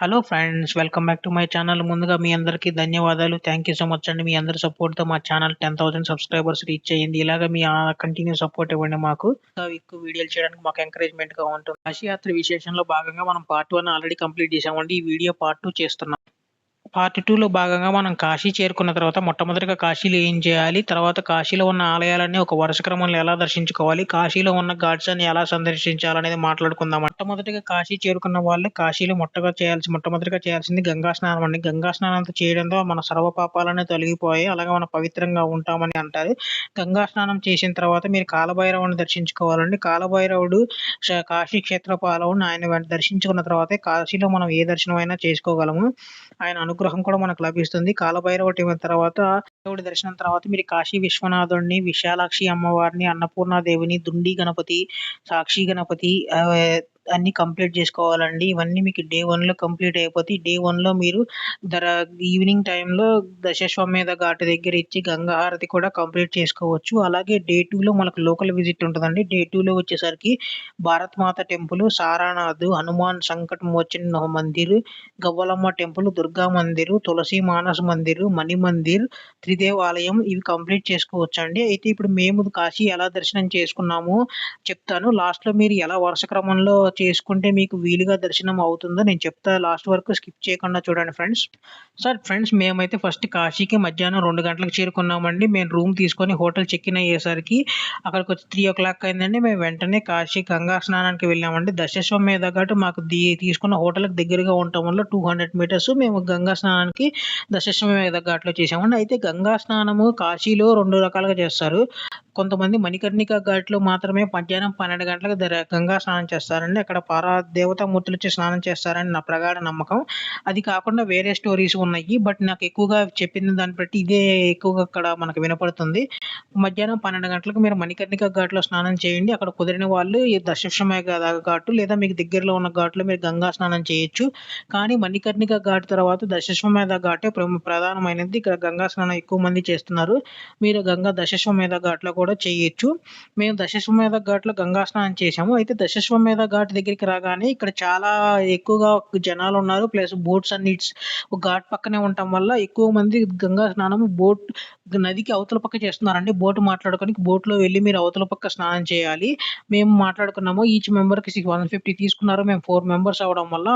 Hello friends welcome back to my channel ముందుగా మీ అందరికీ ధన్యవాదాలు. థ్యాంక్ యూ సో మచ్ అండి. మీ అందరి సపోర్ట్తో మా channel ten thousand subscribers reach అయ్యింది. ఇలాగ మీ కంటిన్యూ సపోర్ట్ ఇవ్వండి మాకు. ఎక్కువ వీడియోలు చేయడానికి మాకు ఎంకరేజ్మెంట్గా ఉంటుంది. కాశీయాత్ర విశేషంలో భాగంగా మనం పార్ట్ వన్ ఆల్రెడీ కంప్లీట్ చేసామండి ఈ వీడియో పార్ట్ టూ చేస్తున్నాం. పార్ట్ టూలో భాగంగా మనం కాశీ చేరుకున్న తర్వాత మొట్టమొదటిగా కాశీలో ఏం చేయాలి? తర్వాత కాశీలో ఉన్న ఆలయాలన్నీ ఒక వరుస క్రమంలో ఎలా దర్శించుకోవాలి? కాశీలో ఉన్న ఘాట్స్ అని ఎలా సందర్శించాలనేది మాట్లాడుకుందాం. మొట్టమొదటిగా కాశీ చేరుకున్న వాళ్ళు కాశీలో మొట్టగా చేయాల్సి మొట్టమొదటిగా చేయాల్సింది గంగా స్నానం అండి. గంగా స్నానంతో చేయడంతో మన సర్వ పాపాలన్నీ తొలగిపోయి అలాగే మనం పవిత్రంగా ఉంటామని అంటారు. గంగా స్నానం చేసిన తర్వాత మీరు కాలభైరవుని దర్శించుకోవాలండి. కాలభైరవుడు కాశీ క్షేత్ర పాలవుని ఆయన దర్శించుకున్న తర్వాత కాశీలో మనం ఏ దర్శనం అయినా చేసుకోగలము. ఆయన అనుగ్రహం కూడా మనకు లభిస్తుంది. కాలభైరవ తర్వాత దేవుడి దర్శనం తర్వాత మీరు కాశీ విశ్వనాథుడిని విశాలాక్షి అమ్మవారిని అన్నపూర్ణాదేవిని దుండి గణపతి సాక్షి గణపతి అన్ని కంప్లీట్ చేసుకోవాలండి. ఇవన్నీ మీకు డే వన్లో కంప్లీట్ అయిపోతాయి డే వన్లో మీరు దర ఈవినింగ్ టైంలో దశశ్వమేధ ఘాట్ దగ్గర ఇచ్చి గంగాహారతి కూడా కంప్లీట్ చేసుకోవచ్చు. అలాగే డే టూలో మనకు లోకల్ విజిట్ ఉంటుందండి. డే టూలో వచ్చేసరికి భారత్ మాత టెంపుల్ సారానాథ్ హనుమాన్ సంకట మోచన్ మందిర్ గవ్వలమ్మ టెంపుల్ దుర్గా మందిర్ తులసి మానస్ మందిర్ మణి మందిర్ త్రిదేవాలయం ఇవి కంప్లీట్ చేసుకోవచ్చు అండి అయితే ఇప్పుడు మేము కాశీ ఎలా దర్శనం చేసుకున్నామో చెప్తాను. లాస్ట్లో మీరు ఎలా వరుస క్రమంలో చేసుకుంటే మీకు వీలుగా దర్శనం అవుతుందో నేను చెప్తా. లాస్ట్ వరకు స్కిప్ చేయకుండా చూడండి ఫ్రెండ్స్. సార్ ఫ్రెండ్స్ మేమైతే ఫస్ట్ కాశీకి మధ్యాహ్నం రెండు గంటలకు చేరుకున్నామండి. మేము రూమ్ తీసుకొని హోటల్ చెక్ ఇన్ అయ్యేసరికి అక్కడికి వచ్చి త్రీ ఓ క్లాక్ అయిందండి. మేము వెంటనే కాశీ గంగా స్నానానికి వెళ్ళామండి. దశశ్వం మీద గట్టు మాకు దీ తీసుకున్న హోటల్కి దగ్గరగా ఉండటం వల్ల టూ హండ్రెడ్ మీటర్స్ మేము గంగా స్నానానికి మీద ఘాట్లో చేసామండి అయితే గంగా స్నానము కాశీలో రెండు రకాలుగా చేస్తారు. కొంతమంది మణికర్ణిక ఘాట్లో మాత్రమే మధ్యాహ్నం పన్నెండు గంటలకు గంగా స్నానం చేస్తారండి. అక్కడ పారా దేవతామూర్తులు వచ్చి స్నానం చేస్తారని నా ప్రగాఢ నమ్మకం. అది కాకుండా వేరే స్టోరీస్ ఉన్నాయి. బట్ నాకు ఎక్కువగా చెప్పిన దాన్ని బట్టి ఇదే ఎక్కువగా అక్కడ మనకు వినపడుతుంది. మధ్యాహ్నం పన్నెండు గంటలకు మీరు మణికర్ణిక ఘాట్లో స్నానం చేయండి. అక్కడ కుదిరిన వాళ్ళు ఈ ఘాటు లేదా మీకు దగ్గరలో ఉన్న ఘాట్లో మీరు గంగా స్నానం చేయొచ్చు. కానీ మణికర్ణిక ఘాట్ తర్వాత దశశ్వమేధ ఘాటే ప్రధానమైనది. ఇక్కడ గంగా స్నానం ఎక్కువ మంది చేస్తున్నారు. మీరు గంగా దశశ్వమేధ ఘాట్లో కూడా చేయొచ్చు. మేము దశశ్వమేధ ఘాట్లో గంగా స్నానం చేసాము అయితే దశశ్వమేధ ఘాట్ దగ్గరికి రాగానే ఇక్కడ చాలా ఎక్కువగా జనాలు ఉన్నారు ప్లస్ బోట్స్ అన్ని ఘాట్ పక్కనే ఉండటం వల్ల ఎక్కువ మంది గంగా స్నానం బోట్ నదికి అవతల పక్క చేస్తున్నారండి. బోట్ మాట్లాడుకొని బోట్లో వెళ్ళి మీరు అవతల పక్క స్నానం చేయాలి. మేము మాట్లాడుకున్నాము. ఈచ్ మెంబర్కి సిక్స్ వన్ ఫిఫ్టీ తీసుకున్నారు. మేము ఫోర్ మెంబర్స్ అవడం వల్ల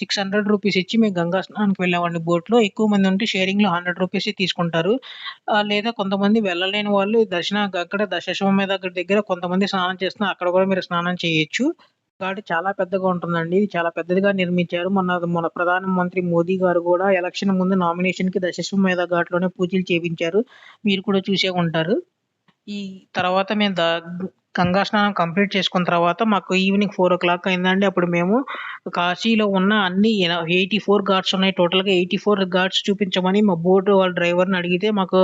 సిక్స్ హండ్రెడ్ రూపీస్ ఇచ్చి మేము గంగా స్నానానికి వెళ్ళామండి బోట్లో. ఎక్కువ మంది ఉంటే షేరింగ్లో హండ్రెడ్ రూపీస్ తీసుకుంటారు. లేదా కొంతమంది వెళ్ళలేని వాళ్ళు దర్శన అక్కడ దశాశ్వమేధ దగ్గర కొంతమంది స్నానం చేస్తున్నారు. అక్కడ కూడా మీరు స్నానం చేయొచ్చు. ఘాట్ చాలా పెద్దగా ఉంటుందండి. ఇది చాలా పెద్దదిగా నిర్మించారు. మన మన ప్రధానమంత్రి మోదీ గారు కూడా ఎలక్షన్ ముందు నామినేషన్కి దశశ్వమేధ ఘాట్లోనే పూజలు చేయించారు మీరు కూడా చూసే ఉంటారు. ఈ తర్వాత మేము గంగా స్నానం కంప్లీట్ చేసుకున్న తర్వాత మాకు ఈవినింగ్ ఫోర్ ఓ క్లాక్ అయిందండి. అప్పుడు మేము కాశీలో ఉన్న అన్ని ఎయిటీ ఫోర్ ఘాట్స్ ఉన్నాయి. టోటల్గా ఎయిటీ ఫోర్ ఘాట్స్ చూపించమని మా బోట్ వాళ్ళ డ్రైవర్ని అడిగితే మాకు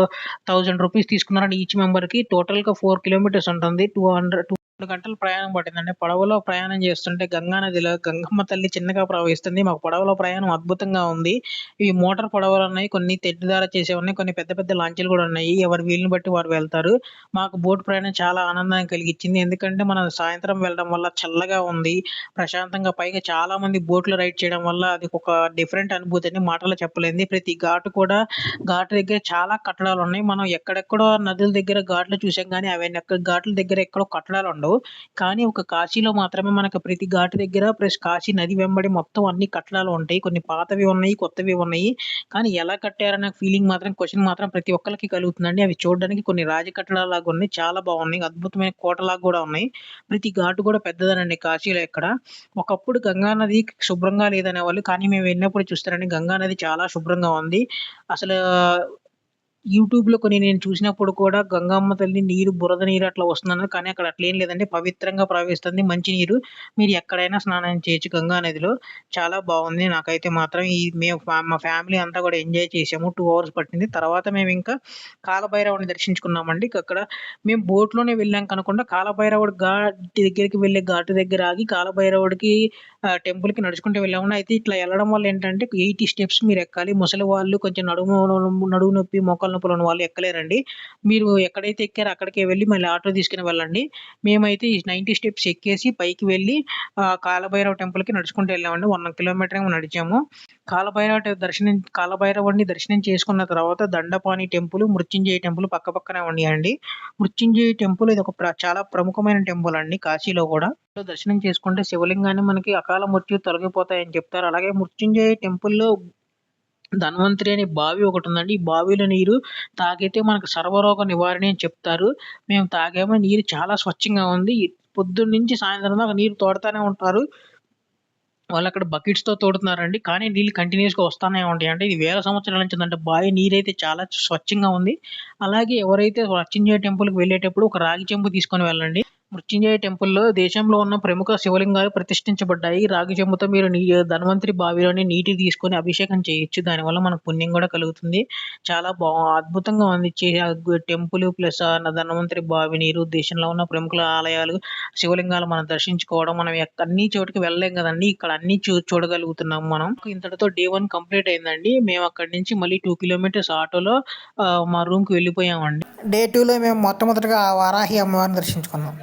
థౌజండ్ రూపీస్ తీసుకున్నారండి ఈచ్ మెంబర్కి టోటల్గా ఫోర్ కిలోమీటర్స్ ఉంటుంది. టూ హండ్రెడ్ రెండు గంటలు ప్రయాణం పట్టిందండి. పడవలో ప్రయాణం చేస్తుంటే గంగా నదిలో గంగమ్మ తల్లి చిన్నగా ప్రవహిస్తుంది. మాకు పడవలో ప్రయాణం అద్భుతంగా ఉంది. ఇవి మోటార్ పడవలు ఉన్నాయి. కొన్ని తెడ్డుదార చేసే ఉన్నాయి. కొన్ని పెద్ద పెద్ద లాంచీలు కూడా ఉన్నాయి. ఎవరి వీలుని బట్టి వారు వెళ్తారు. మాకు బోట్ ప్రయాణం చాలా ఆనందాన్ని కలిగించింది. ఎందుకంటే మనం సాయంత్రం వెళ్ళడం వల్ల చల్లగా ఉంది. ప్రశాంతంగా పైగా చాలా మంది బోట్లు రైడ్ చేయడం వల్ల అది ఒక డిఫరెంట్ అనుభూతి అని మాటలు చెప్పలేంది. ప్రతి ఘాటు కూడా ఘాటు దగ్గర చాలా కట్టడాలు ఉన్నాయి. మనం ఎక్కడెక్కడో నదుల దగ్గర ఘాట్లు చూసాం కానీ అవన్నీ ఘాట్ల దగ్గర ఎక్కడో కట్టడాలు ఉండవు. కానీ ఒక కాశీలో మాత్రమే మనకు ప్రతి ఘాటు దగ్గర ప్లస్ కాశీ నది వెంబడి మొత్తం అన్ని కట్టడాలు ఉంటాయి. కొన్ని పాతవి ఉన్నాయి కొత్తవి ఉన్నాయి. కానీ ఎలా కట్టారన్న ఫీలింగ్ మాత్రం క్వశ్చన్ మాత్రం ప్రతి ఒక్కరికి కలుగుతుందండి. అవి చూడడానికి కొన్ని రాజ కట్టడాలు లాగా ఉన్నాయి. చాలా బాగున్నాయి. అద్భుతమైన కోటలాగా కూడా ఉన్నాయి. ప్రతి ఘాటు కూడా పెద్దదనండి కాశీలో ఇక్కడ ఒకప్పుడు గంగా నది శుభ్రంగా లేదనే వాళ్ళు కానీ మేము వెళ్ళినప్పుడు చూస్తారండి గంగా నది చాలా శుభ్రంగా ఉంది. అసలు యూట్యూబ్‌లో కొన్ని నేను చూసినప్పుడు కూడా గంగమ్మ తల్లి నీరు బురద నీరు అట్లా వస్తుందన్నది. కానీ అక్కడ అట్లేం లేదండి. పవిత్రంగా ప్రవహిస్తుంది మంచి నీరు. మీరు ఎక్కడైనా స్నానం చేయొచ్చు గంగా నదిలో. చాలా బాగుంది. నాకైతే మాత్రం ఈ మేము మా ఫ్యామిలీ అంతా కూడా ఎంజాయ్ చేసాము. టూ అవర్స్ పట్టింది. తర్వాత మేము ఇంకా కాలభైరవుని దర్శించుకున్నామండి. అక్కడ మేము బోట్‌లోనే వెళ్ళాం కనుకుండా కాలభైరవుడు ఘాట్ దగ్గరికి వెళ్ళే ఘాటు దగ్గర ఆగి కాలభైరవుడికి టెంపుల్ టెంపుల్‌కి నడుచుకుంటూ వెళ్ళాము అయితే ఇట్లా వెళ్ళడం వల్ల ఏంటంటే 80 స్టెప్స్ మీరు ఎక్కాలి. ముసలి వాళ్ళు కొంచెం నడుము నడుము నొప్పి, మోకాలు నొప్పులు ఉన్న వాళ్ళు ఎక్కలేరండి. మీరు ఎక్కడైతే ఎక్కారో అక్కడికే వెళ్ళి మళ్ళీ ఆటో తీసుకుని వెళ్ళండి. మేమైతే ఈ 90 స్టెప్స్ ఎక్కేసి పైకి వెళ్ళి కాలభైరవ కాలభైరవ టెంపుల్‌కి నడుచుకుంటూ వెళ్ళామండి. వన్ కిలోమీటర్ ఏమో నడిచాము. కాలభైరవ దర్శనం కాలభైరవుడిని దర్శనం చేసుకున్న తర్వాత దండపాణి టెంపుల్, మృత్యుంజయ టెంపుల్ పక్క పక్కనే ఉన్నాయండి. మృత్యుంజయ టెంపుల్ ఇది ఒక చాలా ప్రముఖమైన టెంపుల్ అండి కాశీలో కూడా. దర్శనం చేసుకుంటే శివలింగాన్ని మనకి అకాల మృత్యు తొలగిపోతాయని చెప్తారు. అలాగే మృత్యుంజయ టెంపుల్‌లో ధన్వంతరి అనే బావి ఒకటి ఉందండి ఈ బావిలో నీరు తాగితే మనకు సర్వరోగ నివారణ అని చెప్తారు. మేము తాగాము. నీరు చాలా స్వచ్ఛంగా ఉంది. పొద్దున్నుంచి సాయంత్రం దాకా నీరు తోడతానే ఉంటారు. వాళ్ళు అక్కడ బకెట్స్‌తో తోడుతున్నారండి. కానీ నీళ్ళు కంటిన్యూస్గా వస్తానే ఉంటాయి. అంటే ఇది వేల సంవత్సరాల నుంచి అంటే బావి నీరైతే చాలా స్వచ్ఛంగా ఉంది. అలాగే ఎవరైతే మృత్యుంజయ టెంపుల్‌కి వెళ్ళేటప్పుడు ఒక రాగి చెంబు తీసుకొని వెళ్ళండి. మృత్యుంజయ టెంపుల్‌లో దేశంలో ఉన్న ప్రముఖ శివలింగాలు ప్రతిష్ఠించబడ్డాయి. రాగి చెంబుతో మీరు నీ ధన్వంతరి బావిలోని నీటి తీసుకొని అభిషేకం చేయొచ్చు. దానివల్ల మనకు పుణ్యం కూడా కలుగుతుంది. చాలా బా అద్భుతంగా ఉంది. టెంపుల్ ప్లస్ ధన్వంతరి బావి నీరు, దేశంలో ఉన్న ప్రముఖుల ఆలయాలు, శివలింగాలు మనం దర్శించుకోవడం, మనం అన్ని చోటుకి వెళ్ళలేం కదండీ! ఇక్కడ అన్ని చూ చూడగలుగుతున్నాం మనం. ఇంతటితో డే వన్ కంప్లీట్ అయిందండి. మేము అక్కడి నుంచి మళ్ళీ టూ కిలోమీటర్స్ ఆటోలో మా రూమ్‌కి వెళ్ళిపోయామండి. డే టూలో మేము మొట్టమొదటగా వారాహి అమ్మవారిని దర్శించుకున్నాం.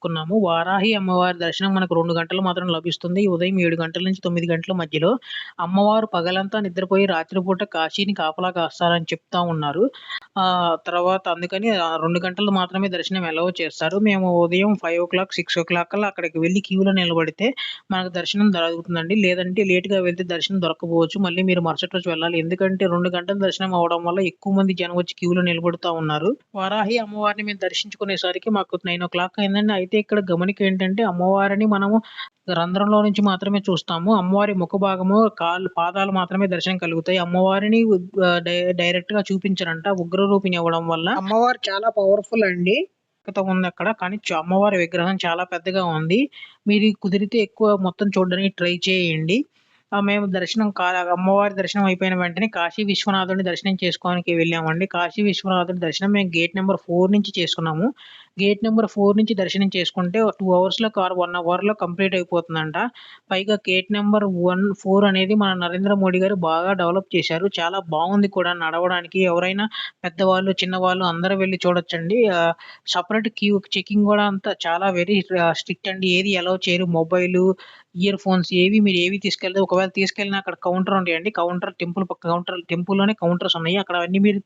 దర్శించుకున్నాము. వారాహి అమ్మవారి దర్శనం మనకు రెండు గంటలు మాత్రం లభిస్తుంది. ఉదయం ఏడు గంటల నుంచి తొమ్మిది గంటల మధ్యలో. అమ్మవారు పగలంతా నిద్రపోయి రాత్రిపూట కాశీని కాపలా కాస్తారని చెప్తా ఉన్నారు. తర్వాత అందుకని రెండు గంటలు మాత్రమే దర్శనం అలౌ చేస్తారు. మేము ఉదయం 5:00, 6:00 కల్లా అక్కడికి వెళ్ళి క్యూలో నిలబడితే మనకు దర్శనం దొరుకుతుందండి లేదంటే లేట్‌గా వెళ్తే దర్శనం దొరకపోవచ్చు మళ్ళీ మీరు మరుసటి రోజు వెళ్ళాలి. ఎందుకంటే రెండు గంటల దర్శనం అవ్వడం వల్ల ఎక్కువ మంది జనం వచ్చి క్యూలో నిలబడుతా ఉన్నారు. వారాహి అమ్మవారిని మేము దర్శించుకునేసరికి మాకు 9:00 అయిందండి. అయితే ఇక్కడ గమనిక ఏంటంటే అమ్మవారిని మనము రంధ్రంలో నుంచి మాత్రమే చూస్తాము. అమ్మవారి ముఖ భాగము, కాళ్ళు, పాదాలు మాత్రమే దర్శనం కలుగుతాయి. అమ్మవారిని ఆహ్, డై డైరెక్ట్‌గా చూపించరంట. ఉగ్రరూపిణి అవ్వడం వల్ల. అమ్మవారు చాలా పవర్‌ఫుల్ అండి. ఉందక్కడ. కానీ చ అమ్మవారి విగ్రహం చాలా పెద్దగా ఉంది. మీరు కుదిరితే ఎక్కువ మొత్తం చూడడానికి ట్రై చేయండి. మేము దర్శనం కా అమ్మవారి దర్శనం అయిపోయిన వెంటనే కాశీ విశ్వనాథుడిని దర్శనం చేసుకోవడానికి వెళ్ళామండి. కాశీ విశ్వనాథుడి దర్శనం మేము గేట్ నంబర్ 4 నుంచి చేసుకున్నాము. గేట్ నెంబర్ ఫోర్ నుంచి దర్శనం చేసుకుంటే టూ అవర్స్‌లో కార్ వన్ అవర్‌లో కంప్లీట్ అయిపోతుందంట. పైగా గేట్ నెంబర్ వన్ ఫోర్ అనేది మన నరేంద్ర మోడీ గారు బాగా డెవలప్ చేశారు. చాలా బాగుంది కూడా నడవడానికి. ఎవరైనా పెద్దవాళ్ళు, చిన్నవాళ్ళు అందరూ వెళ్ళి చూడొచ్చండి. సపరేట్ క్యూ చెకింగ్ కూడా అంతా చాలా వెరీ స్ట్రిక్ట్ అండి. ఏది అలౌ చేయరు. మొబైలు, ఇయర్ ఫోన్స్ ఏవి మీరు ఏవి తీసుకెళ్ళదు. ఒకవేళ తీసుకెళ్ళినా అక్కడ కౌంటర్ ఉంటాయండి. కౌంటర్ టెంపుల్ పక్క కౌంటర్ టెంపుల్‌లోనే కౌంటర్స్ ఉన్నాయి. అక్కడ అన్నీ మీరు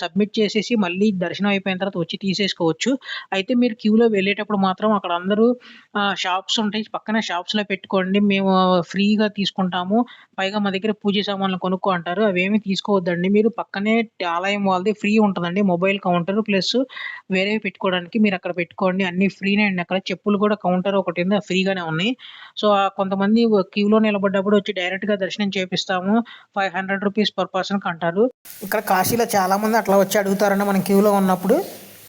సబ్మిట్ చేసేసి మళ్ళీ దర్శనం అయిపోయిన తర్వాత వచ్చి తీసేసుకోవచ్చు. అయితే మీరు క్యూలో వెళ్ళేటప్పుడు మాత్రం అక్కడ అందరూ షాప్స్ ఉంటాయి. పక్కనే షాప్స్‌లో పెట్టుకోండి. మేము ఫ్రీగా తీసుకుంటాము. పైగా మా దగ్గర పూజ సామాన్లు కొనుక్కో అంటారు. అవేమి తీసుకోవద్దండి. మీరు పక్కనే ఆలయం వాళ్ళది ఫ్రీ ఉంటుందండి మొబైల్ కౌంటర్ ప్లస్ వేరేవి పెట్టుకోవడానికి మీరు అక్కడ పెట్టుకోండి. అన్నీ ఫ్రీనే అండి అక్కడ. చెప్పులు కూడా కౌంటర్ ఒకటి ఉంది. ఫ్రీగానే ఉన్నాయి. సో, కొంతమంది క్యూలో నిలబడ్డప్పుడు వచ్చి డైరెక్ట్‌గా దర్శనం చేపిస్తాము. రూ. 500 పర్ పర్సన్‌కి అంటారు. ఇక్కడ కాశీలో చాలా మంది అట్లా వచ్చి అడుగుతారండి మనం క్యూలో ఉన్నప్పుడు.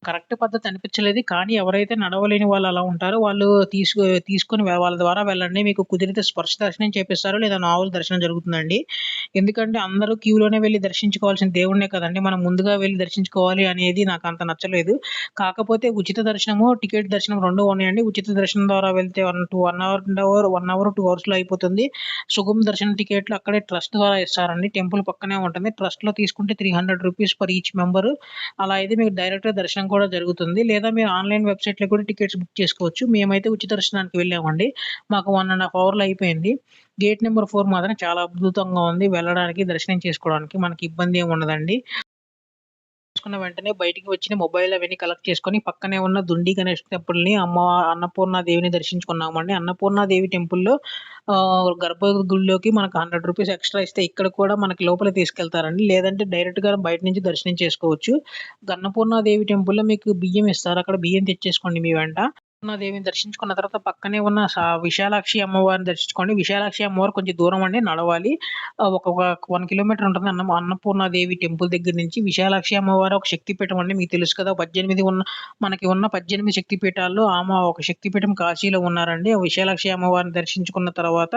కరెక్ట్ పద్ధతి అనిపించలేదు. కానీ ఎవరైతే నడవలేని వాళ్ళు అలా ఉంటారో వాళ్ళు తీసుకు తీసుకొని వాళ్ళ ద్వారా వెళ్ళండి. మీకు కుదిరితే స్పర్శ దర్శనం చేపిస్తారు. లేదా నావల్ దర్శనం జరుగుతుందండి. ఎందుకంటే అందరూ క్యూలోనే వెళ్ళి దర్శించుకోవాల్సిన దేవుడినే కదండీ! మనం ముందుగా వెళ్ళి దర్శించుకోవాలి అనేది నాకు అంత నచ్చలేదు. కాకపోతే ఉచిత దర్శనము, టికెట్ దర్శనం రెండు ఉన్నాయండి. ఉచిత దర్శనం ద్వారా వెళ్తే 1, 2 1 అవర్ టూ అవర్, టూ అవర్స్‌లో అయిపోతుంది. సుగమ్ దర్శనం టికెట్లు అక్కడే ట్రస్ట్ ద్వారా ఇస్తారండి. టెంపుల్ పక్కనే ఉంటుంది. ట్రస్ట్‌లో తీసుకుంటే three hundred rupees per each member. అలా అయితే మీకు డైరెక్ట్‌గా దర్శనం కూడా జరుగుతుంది. లేదా మీరు ఆన్‌లైన్ వెబ్‌సైట్‌లో కూడా టికెట్స్ బుక్ చేసుకోవచ్చు. మేమైతే ఉచిత దర్శనానికి వెళ్ళామండి. మాకు వన్ అండ్ హాఫ్ అవర్‌లో అయిపోయింది. గేట్ నెంబర్ ఫోర్ మాత్రం చాలా అద్భుతంగా ఉంది. వెళ్ళడానికి, దర్శనం చేసుకోవడానికి మనకి ఇబ్బంది ఏమి ఉండదండి. చేసుకున్న వెంటనే బయటికి వచ్చిన మొబైల్ అవన్నీ కలెక్ట్ చేసుకొని పక్కనే ఉన్న దుండి గణేష్ టెంపుల్‌ని అమ్మ అన్నపూర్ణ దేవిని దర్శించుకున్నామండి. అన్నపూర్ణ దేవి టెంపుల్‌లో ఆహ్, గర్భగుడిలోకి మనకు హండ్రెడ్ రూపీస్ ఎక్స్‌ట్రా ఇస్తే ఇక్కడ కూడా మనకి లోపల తీసుకెళ్తారండి. లేదంటే డైరెక్ట్‌గా బయట నుంచి దర్శనం చేసుకోవచ్చు. అన్నపూర్ణ దేవి టెంపుల్‌లో మీకు బియ్యం ఇస్తారు. అక్కడ బియ్యం తెచ్చేసుకోండి మీ వెంట. దేవిని దర్శించుకున్న తర్వాత పక్కనే ఉన్న స విశాలాక్షి అమ్మవారిని దర్శించుకోండి. విశాలాక్షి అమ్మవారు కొంచెం దూరం అండి నడవాలి. ఒక వన్ కిలోమీటర్ ఉంటుంది. అన్న అన్నపూర్ణ దేవి టెంపుల్ దగ్గర నుంచి. విశాలాక్షి అమ్మవారు ఒక శక్తిపీఠం అండి. మీకు తెలుసు కదా! 18 ఉన్న మనకి ఉన్న 18 శక్తిపీఠాల్లో ఆమె ఒక శక్తిపీఠం కాశీలో ఉన్నారండి. విశాలాక్షి అమ్మవారిని దర్శించుకున్న తర్వాత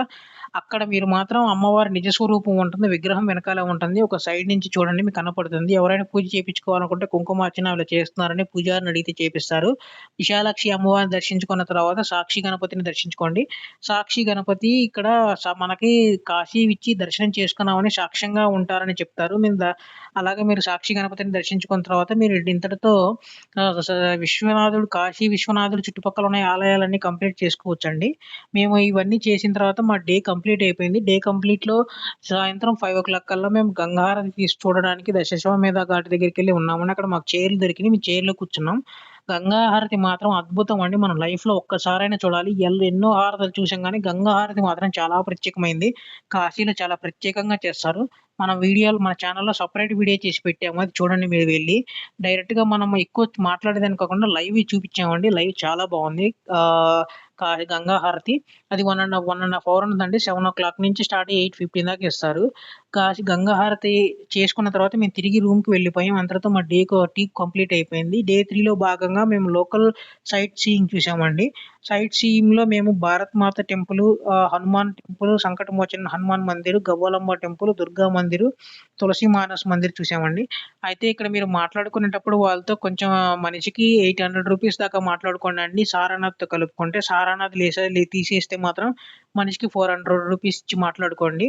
అక్కడ మీరు మాత్రం అమ్మవారి నిజ స్వరూపం ఉంటుంది విగ్రహం వెనకాల ఉంటుంది. ఒక సైడ్ నుంచి చూడండి మీకు కనపడుతుంది. ఎవరైనా పూజ చేయించుకోవాలనుకుంటే కుంకుమార్చన ఇలా చేస్తున్నారని పూజారిని అడిగితే చేపిస్తారు. విశాలాక్షి అమ్మవారిని దర్శించుకున్న తర్వాత సాక్షి గణపతిని దర్శించుకోండి. సాక్షి గణపతి ఇక్కడ స- మనకి కాశీ ఇచ్చి దర్శనం చేసుకున్నామని సాక్ష్యంగా ఉంటారని చెప్తారు. మేము అలాగే మీరు సాక్షి గణపతిని దర్శించుకున్న తర్వాత మీరు ఇంతటితో విశ్వనాథుడు కాశీ విశ్వనాథుడు చుట్టుపక్కల ఉన్న ఆలయాలన్నీ కంప్లీట్ చేసుకోవచ్చండి. మేము ఇవన్నీ చేసిన తర్వాత మా డే కంప్లీట్ అయిపోయింది. డే కంప్లీట్లో సాయంత్రం ఫైవ్ ఓ క్లాక్ కల్లా మేము గంగాహారతి తీసి చూడడానికి దశశ్వమేధ ఘాట్ దగ్గరికి వెళ్ళి ఉన్నాము. అక్కడ మాకు చైర్లు దొరికినాయి. మీ చైర్లో కూర్చున్నాం. గంగా హారతి మాత్రం అద్భుతం అండి. మనం లైఫ్లో ఒక్కసారైనా చూడాలి. ఎల్ ఎన్నో హారతలు చూసాం కానీ గంగా హారతి మాత్రం చాలా ప్రత్యేకమైంది. కాశీలో చాలా ప్రత్యేకంగా చేస్తారు. మన వీడియోలు మన ఛానల్లో సపరేట్ వీడియో చేసి పెట్టాము. అది చూడండి మీరు వెళ్ళి. డైరెక్ట్గా మనం ఎక్కువ మాట్లాడేదాని కాకుండా లైవ్ చూపించామండి. లైవ్ చాలా బాగుంది. ఆ గంగా హారతి అది one and one and half hour ఉందండి. సెవెన్ ఓ క్లాక్ నుంచి స్టార్ట్ ఎయిట్ ఫిఫ్టీన్ దాకా ఇస్తారు. కాశీ గంగా హారతి చేసుకున్న తర్వాత మేము తిరిగి రూమ్కి వెళ్ళిపోయాం. అంతటితో మా డే టీ కంప్లీట్ అయిపోయింది. డే త్రీలో భాగంగా మేము లోకల్ సైట్ సీయింగ్ చూసామండి. సైట్ సీయింగ్లో మేము Bharat Mata temple Hanuman temple Sankatmochan Hanuman Mandir Gavvalamma temple Durga Mandir Tulsi Manas Mandir చూసామండి. అయితే ఇక్కడ మీరు మాట్లాడుకునేటప్పుడు వాళ్ళతో కొంచెం మనిషికి ఎయిట్ హండ్రెడ్ రూపీస్ దాకా మాట్లాడుకోండి అండి. సార్ తో లేసే తీసేస్తే మాత్రం మనిషికి ఫోర్ హండ్రెడ్ రూపీస్ ఇచ్చి మాట్లాడుకోండి.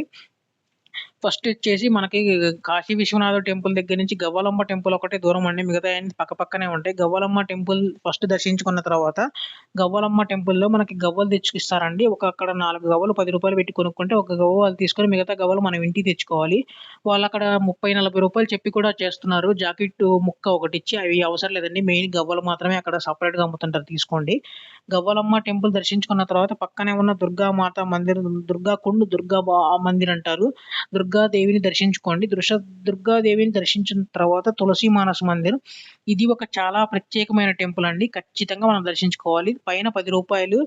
ఫస్ట్ వచ్చేసి మనకి కాశీ విశ్వనాథ టెంపుల్ దగ్గర నుంచి గవ్వలమ్మ టెంపుల్ ఒకటే దూరం అండి. మిగతా అన్ని పక్క పక్కనే ఉంటాయి. గవ్వలమ్మ టెంపుల్ ఫస్ట్ దర్శించుకున్న తర్వాత గవ్వలమ్మ టెంపుల్లో మనకి గవ్వలు తెచ్చుకిస్తారండి ఒక అక్కడ నాలుగు గవ్వలు పది రూపాయలు పెట్టి కొనుక్కుంటే ఒక గవ్వ వాళ్ళు తీసుకొని మిగతా గవ్వలు మనం ఇంటికి తెచ్చుకోవాలి. వాళ్ళు అక్కడ ముప్పై నలభై రూపాయలు చెప్పి కూడా చేస్తున్నారు. జాకెట్ ముక్క ఒకటి ఇచ్చి అవి అవసరం లేదండి. మెయిన్ గవ్వలు మాత్రమే అక్కడ సపరేట్గా అమ్ముతుంటారు తీసుకోండి. గవ్వలమ్మ టెంపుల్ దర్శించుకున్న తర్వాత పక్కనే ఉన్న దుర్గా మాత మందిర్ దుర్గా కుండు దుర్గా మందిర్ అంటారు దుర్గా దుర్గాదేవిని దర్శించుకోండి. దృశ దుర్గాదేవిని దర్శించిన తర్వాత తులసి మానస మందిర్. ఇది ఒక చాలా ప్రత్యేకమైన టెంపుల్ అండి. ఖచ్చితంగా మనం దర్శించుకోవాలి. పైన పది రూపాయలు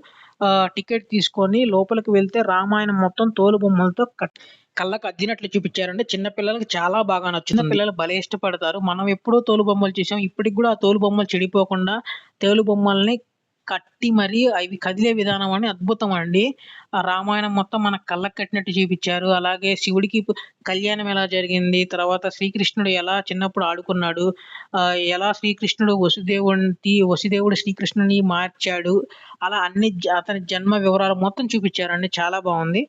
టికెట్ తీసుకొని లోపలికి వెళ్తే రామాయణం మొత్తం తోలు బొమ్మలతో కట్- కళ్ళకు అద్దినట్లు చూపించారంటే చిన్న పిల్లలకి చాలా బాగా నచ్చింది పిల్లలు భలే ఇష్టపడతారు. మనం ఎప్పుడో తోలు బొమ్మలు చూసాం ఇప్పటికి కూడా ఆ తోలు బొమ్మలు చెడిపోకుండా తోలు బొమ్మల్ని కట్టి మరి అవి కదిలే విధానం అని అద్భుతం అండి. ఆ రామాయణం మొత్తం మన కళ్ళకు కట్టినట్టు చూపించారు. అలాగే శివుడికి కళ్యాణం ఎలా జరిగింది? తర్వాత శ్రీకృష్ణుడు ఎలా చిన్నప్పుడు ఆడుకున్నాడు? ఎలా శ్రీకృష్ణుడు వసుదేవుడి వసుదేవుడు శ్రీకృష్ణుని మార్చాడు? అలా అన్ని అతని జన్మ వివరాలు మొత్తం చూపించారండి. చాలా బాగుంది.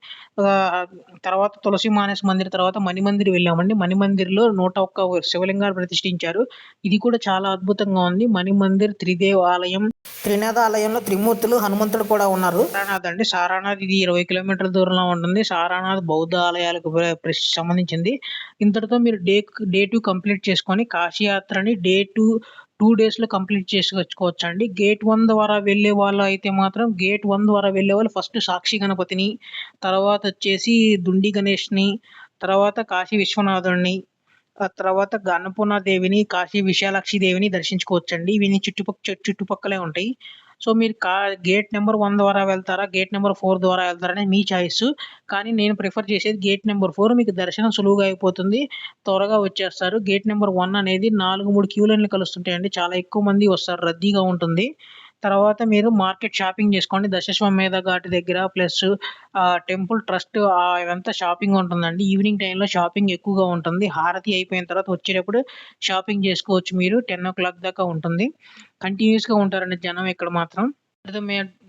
తర్వాత తులసి మానస్ మందిర్ తర్వాత మణిమందిర్ వెళ్ళామండి. మణిమందిర్లో నూట ఒక్క శివలింగాలు ప్రతిష్ఠించారు. ఇది కూడా చాలా అద్భుతంగా ఉంది. మణిమందిర్ త్రిదేవ్ ఆలయం త్రినాథ ఆలయంలో త్రిమూర్తులు హనుమంతుడు కూడా ఉన్నారు. సారానాథ్ అండి. సారానాథ్ ఇది ఇరవై కిలోమీటర్ల దూరంలో ఉంటుంది. సారానాథ్ బౌద్ధ ఆలయాలకు సంబంధించింది. ఇంతటితో మీరు డే డే టూ కంప్లీట్ చేసుకొని కాశీ యాత్రని డే టూ టూ డేస్లో కంప్లీట్ చేసుకోవచ్చు అండి గేట్ వన్ ద్వారా వెళ్ళే వాళ్ళు అయితే మాత్రం గేట్ వన్ ద్వారా వెళ్ళే వాళ్ళు ఫస్ట్ సాక్షి గణపతిని తర్వాత వచ్చేసి దుండి గణేష్ని తర్వాత కాశీ విశ్వనాథుడిని ఆ తర్వాత గన్నపూర్ణ దేవిని కాశీ విశాలాక్షి దేవిని దర్శించుకోవచ్చండి. ఇవి చుట్టుపక్క చుట్టుపక్కలే ఉంటాయి. సో మీరు కా గేట్ నెంబర్ వన్ ద్వారా వెళ్తారా గేట్ నెంబర్ ఫోర్ ద్వారా వెళ్తారనే మీ చాయిస్ కానీ నేను ప్రిఫర్ చేసేది గేట్ నెంబర్ ఫోర్ మీకు దర్శనం సులువుగా అయిపోతుంది త్వరగా వచ్చేస్తారు. గేట్ నెంబర్ వన్ అనేది నాలుగు మూడు క్యూ లైన్లు కలుస్తుంటాయండి. చాలా ఎక్కువ మంది వస్తారు రద్దీగా ఉంటుంది. తర్వాత మీరు మార్కెట్ షాపింగ్ చేసుకోండి. దశస్వమేధ ఘాట్ దగ్గర ప్లస్ టెంపుల్ ట్రస్ట్ ఇవంతా షాపింగ్ ఉంటుందండి. ఈవినింగ్ టైంలో షాపింగ్ ఎక్కువగా ఉంటుంది. హారతి అయిపోయిన తర్వాత వచ్చేటప్పుడు షాపింగ్ చేసుకోవచ్చు మీరు. టెన్ ఓ క్లాక్ దాకా ఉంటుంది. కంటిన్యూస్గా ఉంటారండి జనం ఇక్కడ మాత్రం.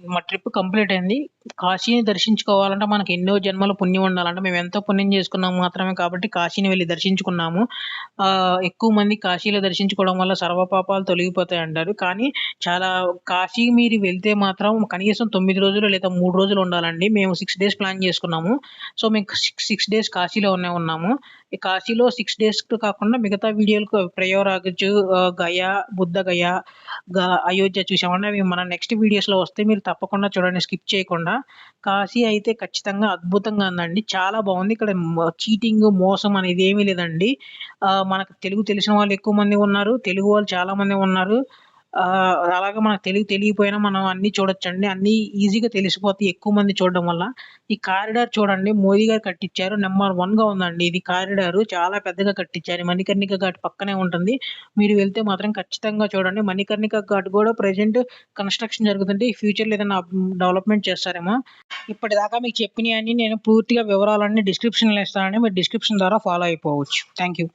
మా ట్రిప్ కంప్లీట్ అయింది. కాశీని దర్శించుకోవాలంటే మనకి ఎన్నో జన్మల పుణ్యం ఉండాలంటే మేము ఎంతో పుణ్యం చేసుకున్నాము మాత్రమే కాబట్టి కాశీని వెళ్ళి దర్శించుకున్నాము. ఎక్కువ మంది కాశీలో దర్శించుకోవడం వల్ల సర్వపాపాలు తొలగిపోతాయి అంటారు. కానీ చాలా కాశీ మీరు వెళ్తే మాత్రం కనీసం తొమ్మిది రోజులు లేదా మూడు రోజులు ఉండాలండి. మేము సిక్స్ డేస్ ప్లాన్ చేసుకున్నాము. సో మేము సిక్స్ సిక్స్ డేస్ కాశీలోనే ఉన్నాము. ఈ కాశీలో సిక్స్ డేస్ కాకుండా మిగతా వీడియోలకు ప్రయోరాగజ్ గయా బుద్ధ గయా అయోధ్య చూసామంటే అవి మన నెక్స్ట్ వీడియోస్లో వస్తే మీరు తప్పకుండా చూడండి స్కిప్ చేయకుండా. కాశీ అయితే ఖచ్చితంగా అద్భుతంగా ఉందండి. చాలా బాగుంది. ఇక్కడ చీటింగ్ మోసం అనేది ఏమీ లేదండి. మనకు తెలుగు తెలిసిన వాళ్ళు ఎక్కువ మంది ఉన్నారు. తెలుగు వాళ్ళు చాలా మంది ఉన్నారు. అలాగే మనకు తెలియ తెలియపోయినా మనం అన్ని చూడొచ్చండి. అన్ని ఈజీగా తెలిసిపోతాయి ఎక్కువ మంది చూడడం వల్ల. ఈ కారిడార్ చూడండి మోదీ గారు కట్టించారు నెంబర్ వన్గా ఉందండి ఇది కారిడార్. చాలా పెద్దగా కట్టించారు మణికర్ణిక ఘాట్ పక్కనే ఉంటుంది. మీరు వెళ్తే మాత్రం ఖచ్చితంగా చూడండి. మణికర్ణిక ఘాట్ కూడా ప్రజెంట్ కన్స్ట్రక్షన్ జరుగుతుంది ఈ ఫ్యూచర్ ఏదైనా డెవలప్మెంట్ చేస్తారేమో. ఇప్పటిదాకా మీకు చెప్పినవన్నీ నేను పూర్తిగా వివరాలన్నీ డిస్క్రిప్షన్లో ఇస్తానని మీరు డిస్క్రిప్షన్ ద్వారా ఫాలో అయిపోవచ్చు. Thank you